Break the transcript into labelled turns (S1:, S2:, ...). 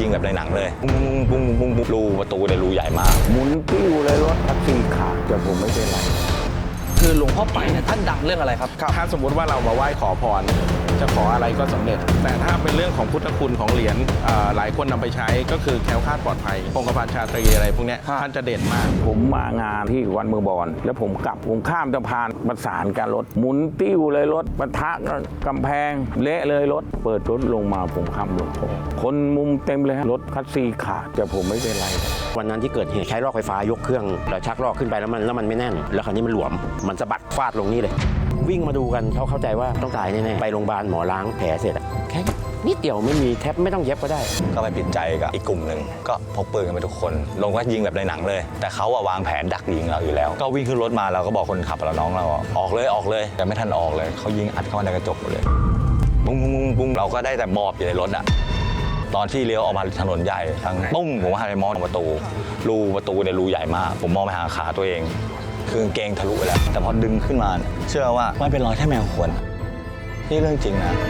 S1: ยิงแบบในหนังเลย ปุ้งปุ้งปุ้งปุ้งรูประตูเลยรูใหญ่มาก
S2: หมุนติ้วเลยรถแท็กซี่ขาดแต่ผมไม่เป็นไร
S3: คือหลวงพ่อไปเนี่ยท่านดังเรื่องอะไรครับ
S4: ถ้าสมมุติว่าเรามาไหว้ขอพร จะขออะไรก็สำเร็จ แต่ถ้าเป็นเรื่องของพุทธคุณของเหรียญเอ่อหลายคนนำไปใช้ก็คือแคล้วคลาดปลอดภัยองค์กรชาตรีอะไรพวกเนี้ยท่านจะเด่นมาก
S2: ผมมางานที่วันเมืองบอนแล้วผมกลับผมข้ามสะพานประสานกันรถหมุนติ้วเลยรถปะทะกับกำแพงเละเลยรถ เปิดรถลงมาผมข้ามหลวงพ่อคนมุมเต็มเลยฮะรถคัสซีขาดแต่ผมไม่เป็นไร
S5: วันนั้นที่เกิดเหตุใช้ลอกไฟฟ้ายกเครื่องแล้วชักลอกขึ้นไปแล้วมันแล้วมันไม่แน่น แล้วคราวนี้มันหลวมมันสะบัดฟาดลงนี่เลย วิ่งมาดูกันเขาเข้าใจว่าต้องตายแน่ๆไปโรงพยาบาลหมอล้างแผลเสร็จอะแค่นิดเดียวไม่มีแทบไม่ต้องเย็บก็ได้
S1: ก็ไปปิดใจกับอีกกลุ่มหนึ่งก็พกปืนกันไปทุกคน ลงก็ยิงแบบในหนังเลย แต่เขาอะวางแผนดักยิงเราอยู่แล้ว ก็วิ่งขึ้นรถมาเราก็บอกคนขับเราน้องเราอะออกเลยออกเลย แต่ไม่ทันออกเลยเขายิงอัดเข้ามาในกระจกหมดเลยปุ้งปุ้งปุ้งปุ้งเราก็ได้แต่มอบอยู่ในรถอะตอนที่เลี้ยวออกมาถนนใหญ่ทั้งปุ้งผมหันไปมองประตู รูประตูเนี่ยรูใหญ่มาก ผมมองไปหาขาตัวเอง คือกางเกงทะลุไปแล้ว แต่พอดึงขึ้นมา เชื่อว่าไม่เป็นรอยแค่แมวข่วนนี่เรื่องจริงนะ